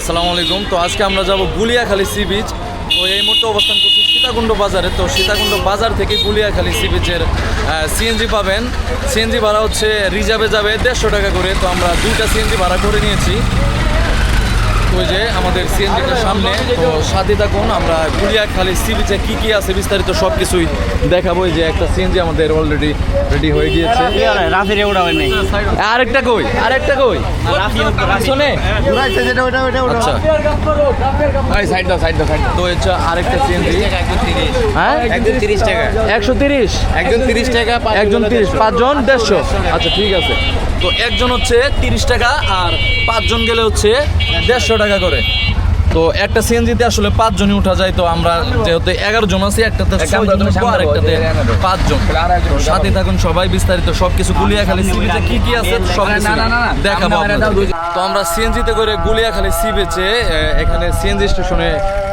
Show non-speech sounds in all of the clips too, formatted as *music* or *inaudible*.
আসসালামু আলাইকুম। তো আজকে আমরা যাব গুলিয়াখালী সি বিচ। তো এই মুহূর্তে অবস্থান করছি সীতাকুণ্ড বাজারে। তো সীতাকুণ্ড বাজার থেকে গুলিয়াখালী সি বিচের সিএনজি পাবেন। সিএনজি ভাড়া হচ্ছে রিজার্ভে যাবে দেড়শো টাকা করে। তো আমরা দুইটা সিএনজি ভাড়া করে নিয়েছি। ওই যে আমাদের সিএনজিটার সামনে। তো সাথে থাকুন, আমরা গুলিয়াখালী সি বিচে কী কী আছে বিস্তারিত সব কিছুই দেখাবো যে একটা সিএনজি আমাদের অলরেডি রেডি হয়ে গিয়েছে। রাফের হয় নাই। আরেকটা কই? আরেকটা কই? শোনে। আচ্ছা। এই সাইড দাও সাইড দাও সাইড তো হচ্ছে আরেকটা সিএনজি হ্যাঁ? টাকা। একশো তিরিশ? একজন তিরিশ টাকা একজন তিরিশ পাঁচজন দেড়শো। আচ্ছা ঠিক আছে। তো একজন হচ্ছে তিরিশ টাকা আর পাঁচজন গেলে হচ্ছে দেড়শো টাকা করে। তো একটা সিএনজিতে আসলে পাঁচ পাঁচজনই উঠা যায় তো আমরা যেহেতু এগারো জন আছি একটাতে আর একটাতে পাঁচজন সাথে থাকুন সবাই বিস্তারিত সবকিছু গুলিয়াখালী সি বিচে কি কি আছে সব দেখাবো তো আমরা সিএনজিতে করে গুলিয়াখালী সি বিচে এখানে সিএনজি স্টেশনে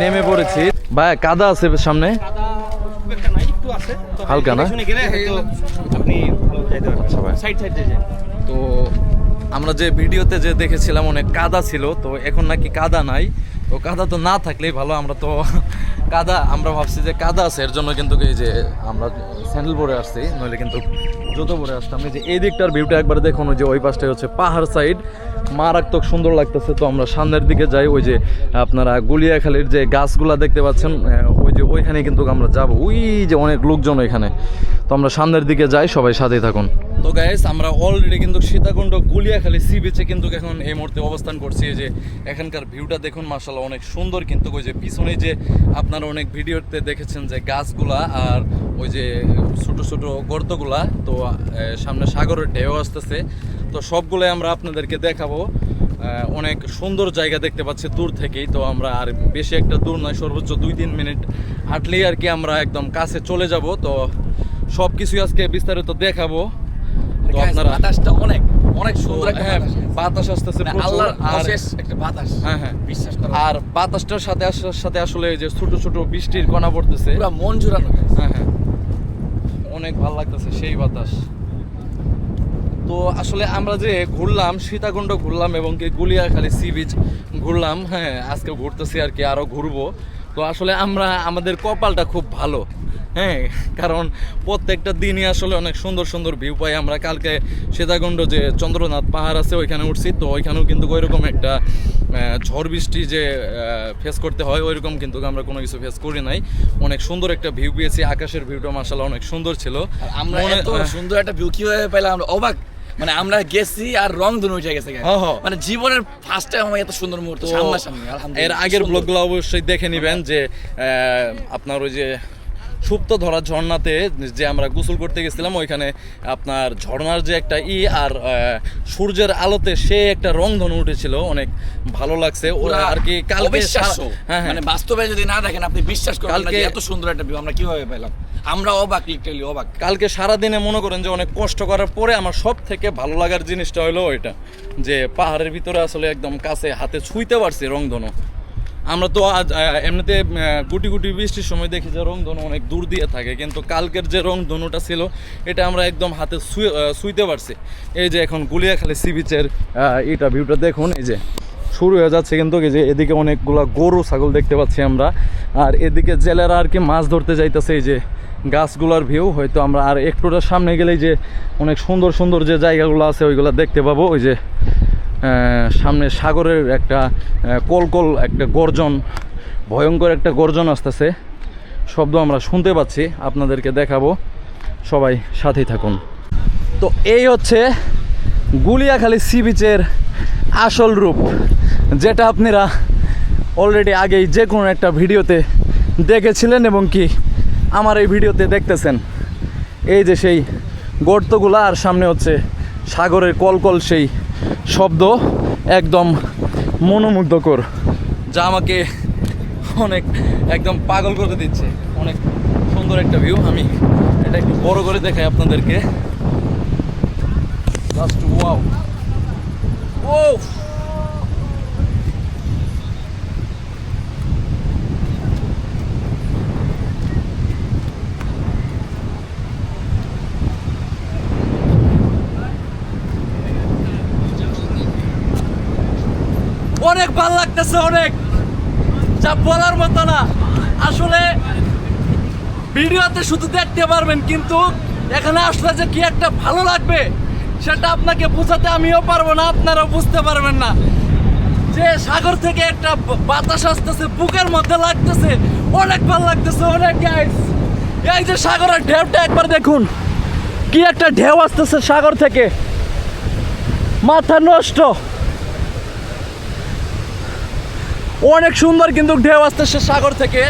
নেমে পড়েছি। ভাই কাদা আছে সামনে? হালকা না? আচ্ছা তো আমরা যে ভিডিওতে যে দেখেছিলাম অনেক কাদা ছিল তো এখন নাকি কাদা নাই। তো কাদা তো না থাকলেই ভালো, আমরা তো *laughs* কাদা, আমরা ভাবছি যে কাদা আছে, এর জন্য কিন্তু এই যে আমরা স্যান্ডেল পরে আসছি, নইলে কিন্তু জুতো পরে আসতাম। এই যে এই দিকটার ভিউটা একবার দেখুন যে ওই পাশটাই হচ্ছে পাহাড় সাইড মারাত্মক সুন্দর লাগতেছে, তো আমরা সামনের দিকে যাই, ওই যে আপনারা গুলিয়াখালীর যে গাছগুলা দেখতে পাচ্ছেন ওই যে ওইখানে কিন্তু আমরা যাব। ওই যে অনেক লোকজন ওইখানে। তো আমরা সামনের দিকে যাই, সবাই সাথেই থাকুন। তো গাইস আমরা অলরেডি কিন্তু সীতাকুণ্ড গুলিয়াখালী সি বিচে কিন্তু এখন এই মুহূর্তে অবস্থান করছি। যে এখানকার ভিউটা দেখুন মার্শাল্লাহ অনেক সুন্দর কিন্তু ওই যে পিছনে যে আপনারা অনেক ভিডিওতে দেখেছেন যে গাছগুলা আর ওই যে ছোট ছোট গর্তগুলা, তো সামনে সাগরের ঢেউ আসতেছে। তো সবগুলোই আমরা আপনাদেরকে দেখাবো। অনেক সুন্দর জায়গা দেখতে পাচ্ছি দূর থেকেই। তো আমরা আর বেশি একটা দূর নয়, সর্বোচ্চ দুই তিন মিনিট হাঁটলেই আর কি আমরা একদম কাছে চলে যাব। তো সব কিছুই আজকে বিস্তারিত দেখাবো। তো আপনারা বাতাসটা অনেক অনেক সুন্দর একটা বাতাস। বাতাস আসতেছে আল্লাহর অশেষ একটা বাতাস। হ্যাঁ হ্যাঁ। বিশ্বাস করো। আর বাতাসটার সাথে আসার সাথে আসলে যে ছোট ছোট বৃষ্টির কণা পড়তেছে। পুরো মন জুড়ানো হ্যাঁ হ্যাঁ। অনেক ভালো লাগতেছে সেই বাতাস। তো আসলে আমরা যে ঘুরলাম সীতাকুণ্ড ঘুরলাম এবং কি গুলিয়াখালী সি বিচ ঘুরলাম হ্যাঁ আজকে ঘুরতেছি আর কি আরও ঘুরবো। তো আসলে আমরা আমাদের কপালটা খুব ভালো। হ্যাঁ কারণ প্রত্যেকটা দিনই আসলে অনেক সুন্দর সুন্দর ভিউ পাই। আমরা কালকে সীতাকুণ্ড যে চন্দ্রনাথ পাহাড় আছে ওইখানে উঠছি। তো ওইখানেও কিন্তু ওইরকম একটা ঝড় বৃষ্টি যে ফেস করতে হয় ওইরকম কিন্তু আমরা কোনো কিছু ফেস করি নাই। অনেক সুন্দর একটা ভিউ পেয়েছি। আকাশের ভিউটা মাসাল্লাহ অনেক সুন্দর ছিল। আমরা সুন্দর একটা ভিউ কীভাবে পেলাম আমরা অবাক। মানে আমরা গেছি আর রং ধনু উঠে গেছে। হ্যাঁ, হ্যাঁ। মানে জীবনের ফার্স্ট টাইম আমার এত সুন্দর মুহূর্ত সামনাসামনি এর আগের। ব্লগগুলো অবশ্যই দেখে নেবেন যে আহ, আপনার ওই যে সুপ্ত ধরা ঝর্ণাতে যে আমরা গোসল করতে গেছিলাম ওইখানে আপনার ঝর্ণার যে একটা ই আর সূর্যের আলোতে সে একটা রংধনু উঠেছিল অনেক ভালো লাগছে। ওরা আর কি কালকে। হ্যাঁ হ্যাঁ। মানে বাস্তবে যদি না দেখেন আপনি বিশ্বাস করবেন না যে কালকে- এত সুন্দর একটা ভিউ আমরা কীভাবে পেলাম? আমরা অবাক লিটারালি অবাক। কালকে সারাদিনে মনে করেন যে অনেক কষ্ট করার পরে আমার সব থেকে ভালো লাগার জিনিসটা হলো ওইটা যে পাহাড়ের ভিতরে আসলে একদম কাছে হাতে ছুঁইতে পারছি রংধনু। আমরা তো আজ এমনিতে গুটি গুটি বৃষ্টির সময় দেখি যে রংধনু অনেক দূর দিয়ে থাকে কিন্তু কালকের যে রংধনুটা ছিল এটা আমরা একদম হাতে আহ, পারছি। এই যে এখন গুলিয়াখালী সি বিচের এটা ভিউটা দেখুন এই যে শুরু হয়ে যাচ্ছে কিন্তু যে এদিকে অনেকগুলা গরু ছাগল দেখতে পাচ্ছি আমরা। আর এদিকে জেলেরা আর কি মাছ ধরতে যাইতেছে এই যে গাছগুলার ভিউ হয়তো আমরা আর একটুটা সামনে গেলেই যে অনেক সুন্দর সুন্দর যে জায়গাগুলো আছে ওইগুলো দেখতে পাবো ওই যে সামনে সাগরের একটা কলকল একটা গর্জন, ভয়ঙ্কর একটা গর্জন আসতেছে। শব্দ আমরা শুনতে পাচ্ছি, আপনাদেরকে দেখাবো। সবাই সাথেই থাকুন। তো এই হচ্ছে গুলিয়াখালী সি বিচের আসল রূপ, যেটা আপনারা অলরেডি আগেই যে কোনো একটা ভিডিওতে দেখেছিলেন এবং কি আমার এই ভিডিওতে দেখতেছেন। এই যে সেই গর্তগুলা, আর সামনে হচ্ছে সাগরের কলকল সেই শব্দ একদম মনোমুগ্ধকর, যা আমাকে অনেক একদম পাগল করে দিচ্ছে। অনেক সুন্দর একটা ভিউ আমি এটা একটু বড় করে দেখাই আপনাদেরকে। জাস্ট ওয়াও ও অনেক ভালো লাগতেছে, অনেক। যা বলার মতো না। আসলে ভিডিওতে শুধু দেখতে পারবেন, কিন্তু এখানে আসলে যে কি একটা ভালো লাগবে, সেটা আপনাকে বোঝাতে আমিও পারব না, আপনারাও বুঝতে পারবেন না। যে সাগর থেকে একটা বাতাস আসতেছে, বুকের মধ্যে লাগতেছে, অনেক ভালো লাগতেছে, অনেক গাইস এই যে সাগরের ঢেউটা একবার দেখুন, কি একটা ঢেউ আসতেছে সাগর থেকে। মাথা নষ্ট। অনেক সুন্দর কিন্তু ঢেউ আসতেছে সাগর থেকে।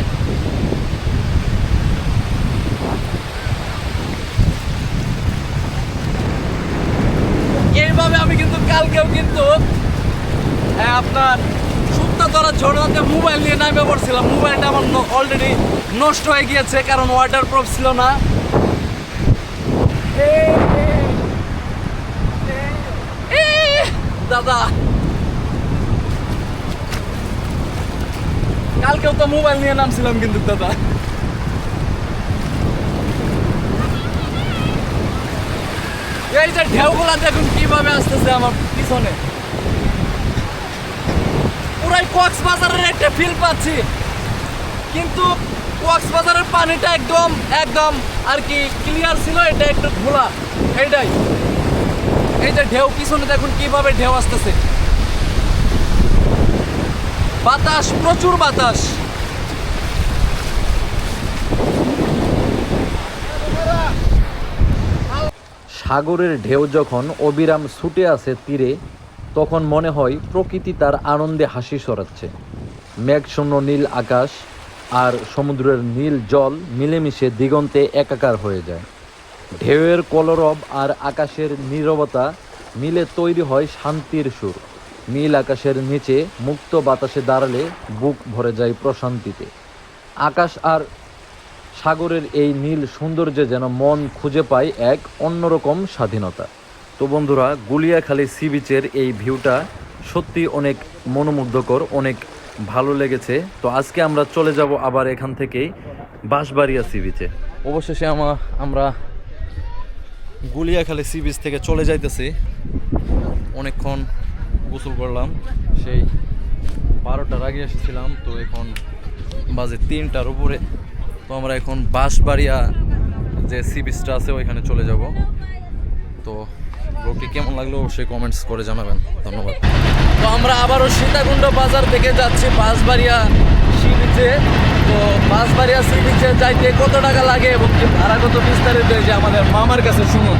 এইভাবে আমি কিন্তু কালকেও কিন্তু আপনার সুপ্তা ধরা ঝর্ণাতে মোবাইল নিয়ে নামে পড়ছিলাম। মোবাইলটা আমার অলরেডি নষ্ট হয়ে গিয়েছে, কারণ ওয়াটার প্রুফ ছিল না। দাদা কালকেও তো মোবাইল নিয়ে নামছিলাম কিন্তু দাদা। এই যে ঢেউগুলা দেখুন কীভাবে আসতেছে আমার পিছনে। পুরাই কক্সবাজারের একটা ফিল পাচ্ছি। কিন্তু কক্সবাজারের পানিটা একদম একদম আর কি ক্লিয়ার ছিল, এটা একটু ঘোলা এইটাই। এই যে ঢেউ, পিছনে দেখুন কীভাবে ঢেউ আসতেছে। বাতাস, প্রচুর বাতাস। সাগরের ঢেউ যখন অবিরাম ছুটে আসে তীরে, তখন মনে হয় প্রকৃতি তার আনন্দে হাসি সরাচ্ছে মেঘশূন্য নীল আকাশ আর সমুদ্রের নীল জল মিলেমিশে দিগন্তে একাকার হয়ে যায়। ঢেউয়ের কলরব আর আকাশের নীরবতা মিলে তৈরি হয় শান্তির সুর। নীল আকাশের নিচে মুক্ত বাতাসে দাঁড়ালে বুক ভরে যায় প্রশান্তিতে। আকাশ আর সাগরের এই নীল সৌন্দর্যে যেন মন খুঁজে পায় এক অন্যরকম স্বাধীনতা। তো বন্ধুরা, গুলিয়াখালী সি বিচের এই ভিউটা সত্যি অনেক মনোমুগ্ধকর, অনেক ভালো লেগেছে। তো আজকে আমরা চলে যাব আবার এখান থেকেই বাঁশবাড়িয়া সি বিচে। অবশেষে আমা আমরা গুলিয়াখালী সি বিচ থেকে চলে যাইতেছি। অনেকক্ষণ গোসল করলাম। সেই বারোটার আগে এসেছিলাম, তো এখন বাজে তিনটার উপরে। তো আমরা এখন বাঁশবাড়িয়া যে সি বিচটা আছে, ওইখানে চলে যাব। তো ব্লগটি কেমন লাগল অবশ্যই কমেন্টস করে জানাবেন। ধন্যবাদ। তো আমরা আবারও সীতাকুণ্ড বাজার থেকে যাচ্ছি বাঁশবাড়িয়া সি বিচে। তো বাঁশবাড়িয়া সি বিচে যাইতে কত টাকা লাগে এবং কি ভাড়া কত বিস্তারিত যে আমাদের মামার কাছে শুনুন।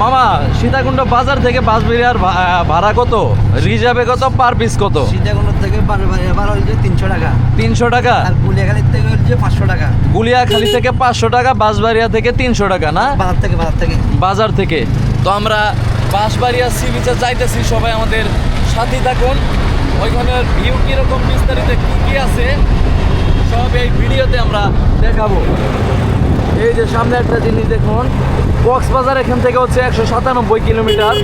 মামা সীতাকুণ্ড বাজার থেকে বাঁশবাড়িয়ার ভা- ভাড়া কত? রিজার্ভে কত পার পিস কত? সীতাকুণ্ড থেকে এবার হচ্ছে তিনশো টাকা। তিনশো টাকা? আর কুলিয়াখালীর থেকে হচ্ছে পাঁচশো টাকা। গুলিয়াখালী থেকে পাঁচশো টাকা বাঁশবাড়িয়া থেকে তিনশো টাকা না? বাজার থেকে বাজার থেকে। বাজার থেকে। তো আমরা বাঁশবাড়িয়া সি বিচে যাইতেছি সবাই আমাদের সাথে থাকুন। ওইখানের ভিউ কীরকম বিস্তারিত কী কী আছে সব এই ভিডিওতে আমরা দেখাবো। এই যে সামনে একটা জিনিস দেখুন। কক্সবাজার এখান থেকে হচ্ছে একশো সাতানব্বই কিলোমিটার।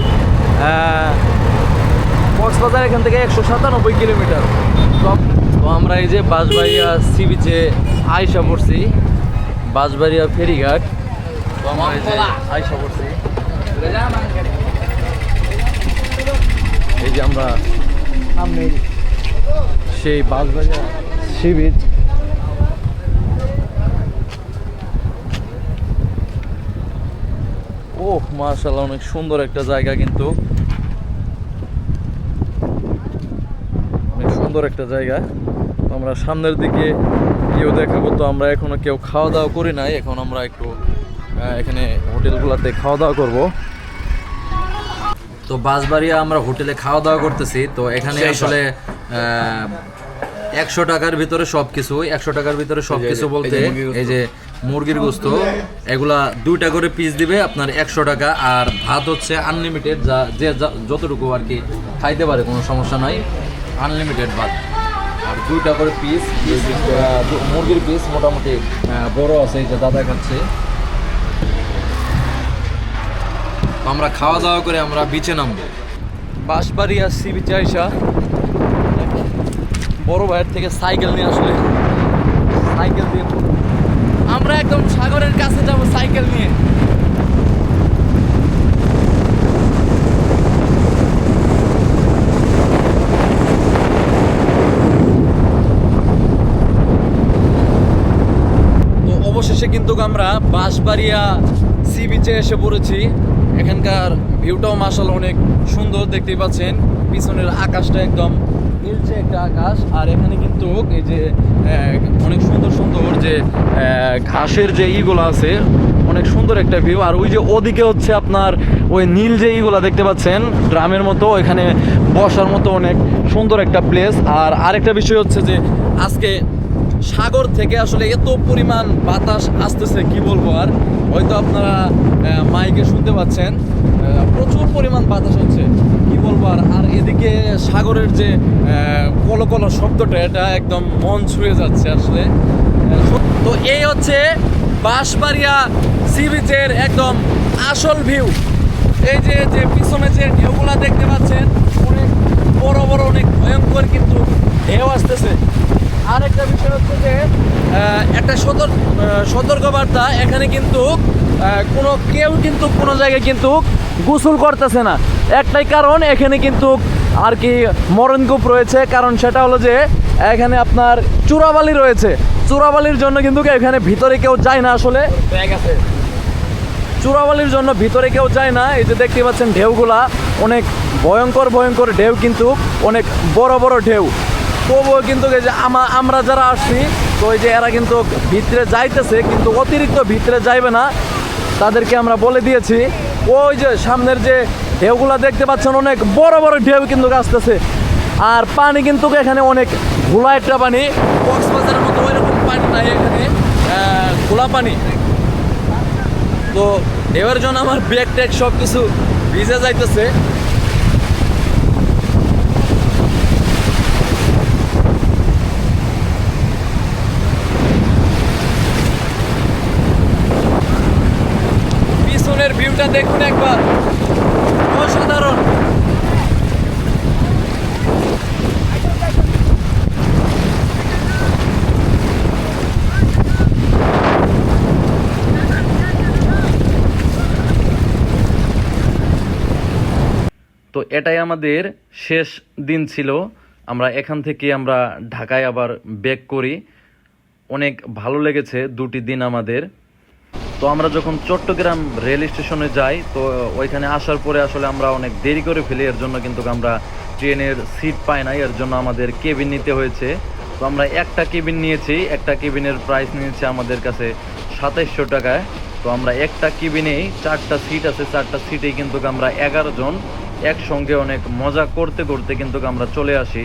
কক্সবাজার এখান থেকে একশো সাতানব্বই কিলোমিটার। তো আমরা এই যে বাঁশবাড়িয়া সি বিচে আয়সা পড়ছি। বাঁশবাড়িয়া ফেরিঘাট। তো আমরা এই যে এই যে আমরা সেই বাঁশবাড়িয়া সি বিচ ওহ মার্শাল্লাহ অনেক সুন্দর একটা জায়গা কিন্তু। অনেক সুন্দর একটা জায়গা। আমরা সামনের দিকে কেউ দেখাবো তো আমরা এখনও কেউ খাওয়া দাওয়া করি নাই। এখন আমরা একটু এখানে হোটেলগুলোতে খাওয়া দাওয়া করব। তো বাঁশবাড়িয়া আমরা হোটেলে খাওয়া দাওয়া করতেছি তো এখানে আসলে একশো টাকার ভিতরে সব কিছু একশো টাকার ভিতরে সব কিছু বলতে এই যে মুরগির গোস্ত, এগুলা দুইটা করে পিস দিবে আপনার একশো টাকা, আর ভাত হচ্ছে আনলিমিটেড যা, যে যতটুকু আর কি খাইতে পারে, কোনো সমস্যা নাই। আনলিমিটেড ভাত। আর দুইটা করে পিস মুরগির পিস মোটামুটি বড় আছে যে দাদা খাচ্ছে। আমরা খাওয়া দাওয়া করে আমরা বিচে নামবো। বাঁশবাড়িয়া সি বিচে আইসা বড় ভাইয়ের থেকে সাইকেল নিয়ে আসলে, সাইকেল দিয়ে আমরা একদম সাগরের কাছে যাব সাইকেল নিয়ে। অবশেষে কিন্তু আমরা বাঁশবাড়িয়া সি বিচে এসে পড়েছি। এখানকার ভিউটাও মাসাল অনেক সুন্দর দেখতে পাচ্ছেন। পিছনের আকাশটা একদম নীলচে একটা আকাশ। আর এখানে কিন্তু এই যে অনেক সুন্দর সুন্দর যে ঘাসের যে ইগুলো আছে, অনেক সুন্দর একটা ভিউ আর ওই যে ওদিকে হচ্ছে আপনার ওই নীল যে ইগুলা দেখতে পাচ্ছেন, ড্রামের মতো এখানে বসার মতো অনেক সুন্দর একটা প্লেস আর আরেকটা বিষয় হচ্ছে যে, আজকে সাগর থেকে আসলে এত পরিমাণ বাতাস আসতেছে, কি বলব আর? হয়তো আপনারা মাইকে শুনতে পাচ্ছেন প্রচুর পরিমাণ বাতাস হচ্ছে। কি বলব আর? আর এদিকে সাগরের যে কলো কলো শব্দটা, এটা একদম মন ছুঁয়ে যাচ্ছে আসলে। তো এই হচ্ছে বাঁশবাড়িয়া সি বিচের একদম আসল ভিউ এই যে যে পিছনে যে ঢেউগুলা দেখতে পাচ্ছেন, অনেক বড় বড়, অনেক ভয়ঙ্কর কিন্তু ঢেউ আসতেছে। আরেকটা বিষয় হচ্ছে যে একটা সতর্ক সতর্কবার্তা এখানে কিন্তু কোনো কেউ কিন্তু কোনো জায়গায় কিন্তু গোসল করতেছে না। একটাই কারণ এখানে কিন্তু আর কি মরণকূপ রয়েছে। কারণ সেটা হলো যে এখানে আপনার চূড়াবালি রয়েছে। চূড়াবালির জন্য কিন্তু এখানে ভিতরে কেউ যায় না আসলে। চূড়াবালির জন্য ভিতরে কেউ যায় না। এই যে দেখতে পাচ্ছেন ঢেউগুলা অনেক ভয়ঙ্কর ভয়ঙ্কর ঢেউ কিন্তু অনেক বড় বড় ঢেউ। তবুও কিন্তু যে আমা- আমরা যারা আসছি, তো এই যে এরা কিন্তু ভিতরে যাইতেছে, কিন্তু অতিরিক্ত ভিতরে যাইবে না। তাদেরকে আমরা বলে দিয়েছি, ওই যে সামনের যে ঢেউগুলা দেখতে পাচ্ছেন, অনেক বড় বড় ঢেউ কিন্তু আসতেছে। আর পানি কিন্তু এখানে অনেক ঘোলা একটা পানি, কক্সবাজারের মতো ওইরকম পানি নাই এখানে ঘোলা পানি। তো ঢেউয়ের জন্য আমার ব্যাগ ট্যাগ সব কিছু ভিজে যাইতেছে পিছনের ভিউটা দেখুন একবার। অসাধারণ। তো এটাই আমাদের শেষ দিন ছিল। আমরা এখান থেকে আমরা ঢাকায় আবার ব্যাক করি। অনেক ভালো লেগেছে দুটি দিন আমাদের। তো আমরা যখন চট্টগ্রাম রেল স্টেশনে যাই, তো ওইখানে আসার পরে আসলে আমরা অনেক দেরি করে ফেলি, এর জন্য কিন্তু আমরা ট্রেনের সিট পাই না এর জন্য আমাদের কেবিন নিতে হয়েছে। তো আমরা একটা কেবিন নিয়েছি, একটা কেবিনের প্রাইস নিয়েছে আমাদের কাছে সাতাইশশো টাকায়। তো আমরা একটা কেবিনেই চারটা সিট আছে, চারটা সিটেই কিন্তু আমরা এগারো জন একসঙ্গে অনেক মজা করতে করতে কিন্তু আমরা চলে আসি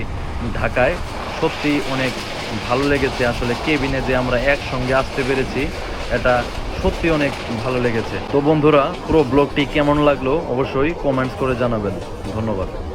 ঢাকায়। সত্যি অনেক ভালো লেগেছে আসলে কেবিনে যে আমরা একসঙ্গে আসতে পেরেছি, এটা সত্যি অনেক ভালো লেগেছে। তো বন্ধুরা, পুরো ব্লগটি কেমন লাগল অবশ্যই কমেন্টস করে জানাবেন। ধন্যবাদ।